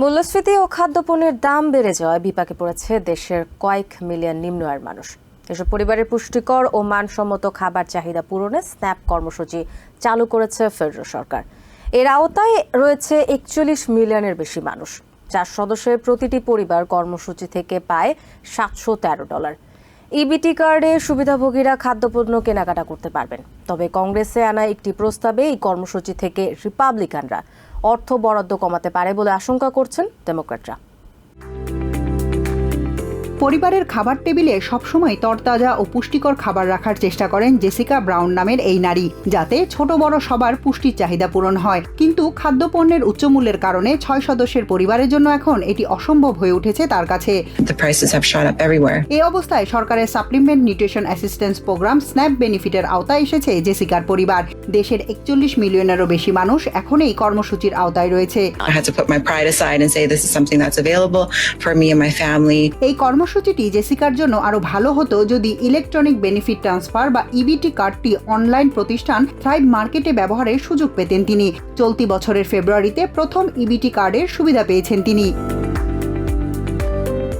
মূল্যস্ফীতি ও খাদ্যপণ্যের দাম বেড়ে যাওয়ায় বিপাকে পড়েছে দেশের কয়েক মিলিয়ন নিম্ন আয়ের মানুষ। এসব পরিবারের পুষ্টিকর ও মানসম্মত খাবার চাহিদা পূরণে স্ন্যাপ কর্মসূচি চালু করেছে ফেডারেল সরকার। এর আওতায় রয়েছে একচল্লিশ মিলিয়নের বেশি মানুষ চার সদস্যের প্রতিটি পরিবার কর্মসূচি থেকে পায় সাতশো তেরো ডলার। ইবিটি কার্ডে সুবিধাভোগীরা খাদ্যপণ্য কেনাকাটা করতে পারবেন। তবে কংগ্রেসে আনা একটি প্রস্তাবে এই কর্মসূচি থেকে রিপাবলিকানরা অর্থ বরাদ্দ কমাতে পারে বলে আশঙ্কা করছেন ডেমোক্র্যাটরা। পরিবারের খাবার টেবিলে সবসময় তরতাজা ও পুষ্টিকর খাবার রাখার চেষ্টা করেন জেসিকা ব্রাউন নামের এই নারী যাতে ছোট বড় সবার পুষ্টির চাহিদা পূরণ হয়। কিন্তু খাদ্যপণ্যের উচ্চমূল্যের কারণে ছয় সদস্যের পরিবারের জন্য এখন এটি অসম্ভব হয়ে উঠেছে তার কাছে. এই অবস্থায় সরকারের supplement nutrition assistance program SNAP বেনিফিটের আওতায় এসেছে জেসিকার পরিবার। দেশের একচল্লিশ মিলিয়নেরও বেশি মানুষ এখন এই কর্মসূচির আওতায় রয়েছে। I had কর্মসূচিটি জেসিকার জন্য আরও ভালো হতো যদি ইলেকট্রনিক বেনিফিট ট্রান্সফার বা ইবিটি কার্ডটি অনলাইন প্রতিষ্ঠান থ্রাইভ মার্কেটে ব্যবহারের সুযোগ পেতেন তিনি। চলতি বছরের ফেব্রুয়ারিতে প্রথম ইবিটি কার্ডের সুবিধা পেয়েছেন তিনি।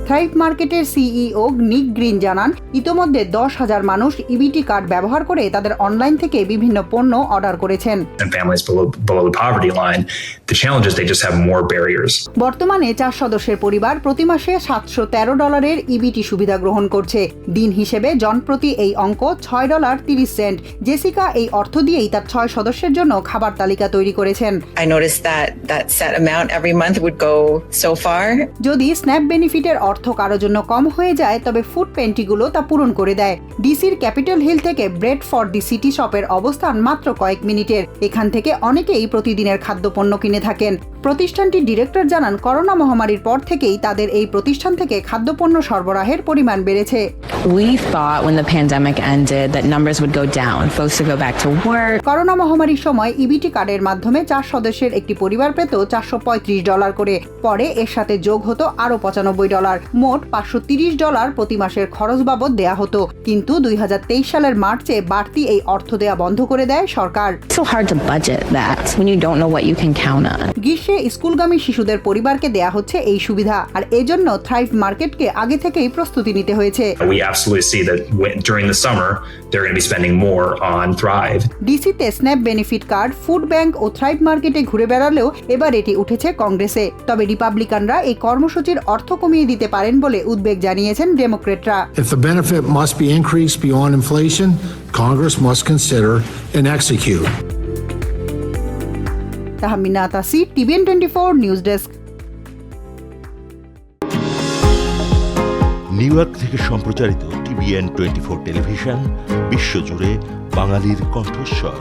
থ্রাইভ মার্কেটের সিইও নিক গ্রিন জানান ইতোমধ্যে দশ হাজার মানুষ ইবিটি কার্ড ব্যবহার করে তাদের অনলাইন থেকে বিভিন্ন পণ্য অর্ডার করেছেন. বর্তমানে চার সদস্যের পরিবার প্রতি মাসে সাতশো তেরো ডলারের ইবিটি সুবিধা গ্রহণ করছে দিন হিসেবে জনপ্রতি এই অঙ্ক ছয় ডলার তিরিশ সেন্ট জেসিকা এই অর্থ দিয়েই তার ছয় সদস্যের জন্য খাবার তালিকা তৈরি করেছেন. যদি স্ন্যাপ বেনিফিটের অর্থ কারোর জন্য কম হয়ে যায় তবে ফুড পেন্ট্রিগুলো তা পূরণ করে দেয়। ডিসির ক্যাপিটাল হিল থেকে ব্রেড ফর দি সিটি শপের অবস্থান মাত্র কয়েক মিনিটের। এখান থেকে অনেকেই প্রতিদিনের খাদ্যপণ্য কিনে থাকেন। প্রতিষ্ঠানটির ডিরেক্টর জানান করোনা মহামারীর পর থেকেই তাদের এই প্রতিষ্ঠান থেকে খাদ্যপণ্য সরবরাহের পরিমাণ বেড়েছে। We thought when the pandemic ended that numbers would go down, folks would go back to work. Corona মহামারীর সময় ইবিটি কার্ডের মাধ্যমে চার সদস্যের একটি পরিবার পেত চারশো পঁয়ত্রিশ ডলার করে। পরে এর সাথে যোগ হতো আরও পঁচানব্বই ডলার। মোট পাঁচশো তিরিশ ডলার প্রতি মাসের খরচ বাবদ দেয়া হতো। কিন্তু দুই হাজার তেইশ সালের মার্চে বাড়তি এই অর্থ দেয়া বন্ধ করে দেয় সরকার। It's so hard to budget that when you don't know what you can count on. গ্রীষ্মে স্কুলগামী শিশুদের পরিবারকে দেয়া হচ্ছে এই সুবিধা আর এজন্য থ্রাইভ মার্কেটকে আগে থেকেই প্রস্তুতি নিতে হয়েছে। We absolutely see that when, during the summer, they're going to be spending more on Thrive. ডিসিতে SNAP benefit card food bank O Thrive মার্কেটে ঘুরে বেড়ালেও এবার এটি উঠেছে কংগ্রেসে। তবে রিপাবলিকানরা এই কর্মসূচির অর্থ কমিয়ে দিতে পারেন বলে উদ্বেগ জানিয়েছেন ডেমোক্রেটরা। If the benefit must be increased beyond inflation, Congress must consider and execute. Tahmina Tasi TVN twenty four news desk. New York থেকে সম্প্রচারিত টিভিএন টোয়েন্টি ফোর টেলিভিশন বিশ্বজুড়ে বাঙালির কণ্ঠস্বর।